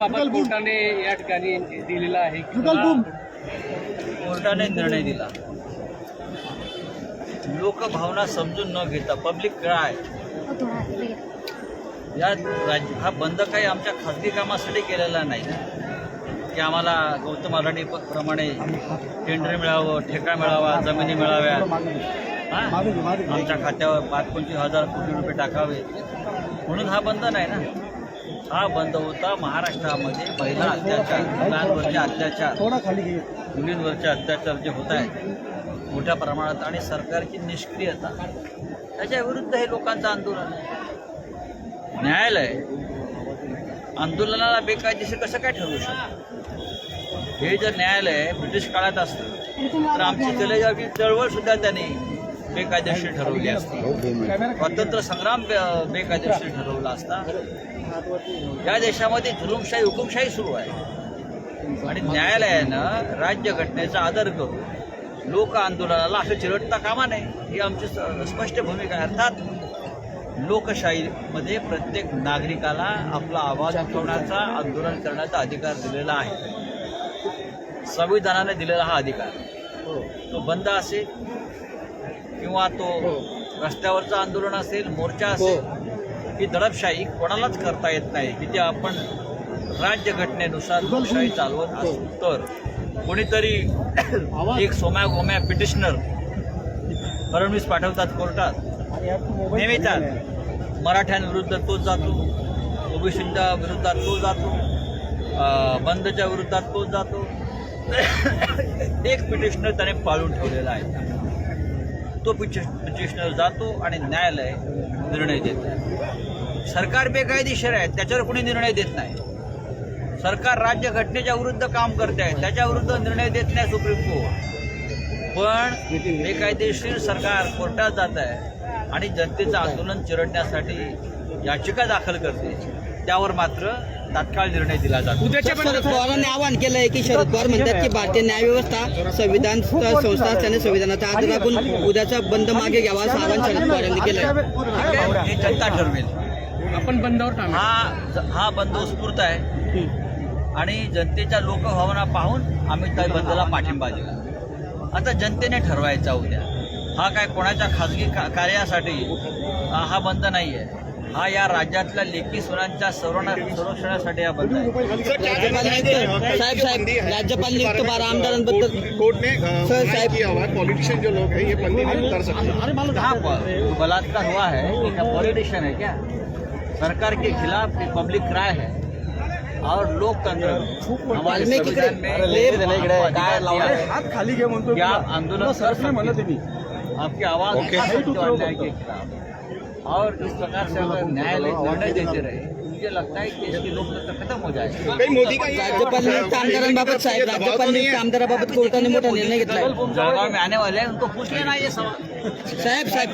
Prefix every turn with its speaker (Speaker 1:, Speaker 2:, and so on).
Speaker 1: कोर्टाने या ठिकाणी दिलेला आहे.
Speaker 2: कोर्टाने निर्णय दिला. लोकभावना समजून न घेता पब्लिक काय या राज्य हा बंद काही आमच्या खाजगी कामासाठी केलेला नाही. ना की आम्हाला गौतम अडाणी प्रमाणे टेंडर मिळावं ठेका मिळावा जमिनी मिळाव्या. हा? आमच्या खात्यावर पाच पंचवीस हजार कोटी रुपये टाकावे. म्हणून हा बंद नाही ना? हा बंद होता. महाराष्ट्रामध्ये महिला अत्याचार मुलांवरचे अत्याचार मुलींवरचे अत्याचार जे होत आहेत मोठ्या प्रमाणात आणि सरकारची निष्क्रियता त्याच्या विरुद्ध हे लोकांचं आंदोलन आहे. न्यायालय आंदोलनाला बेकायदेशीर कसं काय ठरवू शकतं? हे जर न्यायालय ब्रिटिश काळात असतं तर आमची कलेजाची चळवळ सुद्धा त्यांनी बेकायदेशीर ठरवली असती. स्वातंत्र्य संग्राम बेकायदेशीर ठरवला असता. या देशामध्ये जुलुमशाही हुकुमशाही सुरू आहे. आणि न्यायालयानं राज्यघटनेचा आदर करून लोक आंदोलनाला असं चिरडता कामा नये ही आमची स्पष्ट भूमिका आहे. अर्थात लोकशाहीमध्ये प्रत्येक नागरिकाला आपला आवाज उठवण्याचा आंदोलन करण्याचा अधिकार दिलेला आहे. संविधानाने दिलेला हा अधिकार. तो बंद असेल. किंवा तो रस्त्यावरचं आंदोलन असेल मोर्चा असेल ही दडपशाही कोणालाच करता येत नाही. की ते आपण राज्यघटनेनुसार लोकशाही चालवत असू तर. कोणीतरी एक सोम्या गोम्या पिटिशनर फडणवीस पाठवतात कोर्टात. नेहमीच मराठ्यांविरुद्ध तो जातो. ओबीसींच्या विरोधात तो जातो. बंदच्या विरोधात तो जातो. एक पिटिशनर त्याने पाळून ठेवलेला आहे. तो पिटिशनर जातो आणि न्यायालय निर्णय देते सरकार बेकायदेशीर आहे त्याच्यावर कोणी निर्णय देत नाही. सरकार राज्यघटनेच्या विरुद्ध काम करते आहे त्याच्याविरुद्ध निर्णय देत नाही सुप्रीम कोर्ट. पण बेकायदेशीर सरकार कोर्टात जात आहे आणि जनतेचं आंदोलन चिरडण्यासाठी याचिका दाखल करते. त्यावर मात्र तात्काळ निर्णय दिला जातो.
Speaker 3: शरद पवारांनी आवाहन केलंय की शरद पवार म्हणतात की भारतीय न्यायव्यवस्था संविधान संस्था असल्याने संविधानाचा आदर राखून उद्याचा बंद मागे घ्यावा असं आवाहन शरद पवारांनी केलंय.
Speaker 2: हे जनता ठरवेल.
Speaker 1: आपण बंदावर
Speaker 2: हा हा बंद उत्स्फूर्त आहे. आणि जनतेच्या लोकभावना पाहून आम्ही त्या बंदला पाठिंबा दिला आता जनतेने ठरवायचा उद्या. हा काय कोणाच्या खाजगी का कार्यासाठी? हा हा बंद नाही आहे हा या राज्यातल्या लेखी सुनांच्या संरक्षणा संरक्षणासाठी हा बंद आहे.
Speaker 3: साहेब साहेब राज्यपाल नियुक्त बारा आमदारांबद्दल
Speaker 4: कोर्ट ने
Speaker 3: सर,
Speaker 4: मना
Speaker 3: साहब-
Speaker 4: किया हुआ है पॉलिटिशियन जो लोग हैं ये बंदी नहीं कर सकते
Speaker 2: बलात्कार हुआ है ये क्या पॉलिटिशियन है क्या? सरकार के खिलाफ एक पब्लिक क्राय है। और लोकतंत्र हमारे संविधान में
Speaker 5: हात खाली घे म्हणतो
Speaker 2: कि आप आंदोलन कर सकते। आपकी आवाज़ उठा के और इस प्रकार से अगर न्यायालय निर्णय देते रहे मुझे लगता है कि इसकी लोकतंत्र खत्म हो जाएगा।
Speaker 4: का
Speaker 3: राज्यपाल नियुक्त आमदारांबाबत साहेब राज्यपाल नियुक्त आमदाराबाबत कोर्टाने मोठा निर्णय घेतलाय
Speaker 2: जळगाव में आने वाले हैं उनको पूछ लेना ये सवाल।
Speaker 3: साहेब साहेब।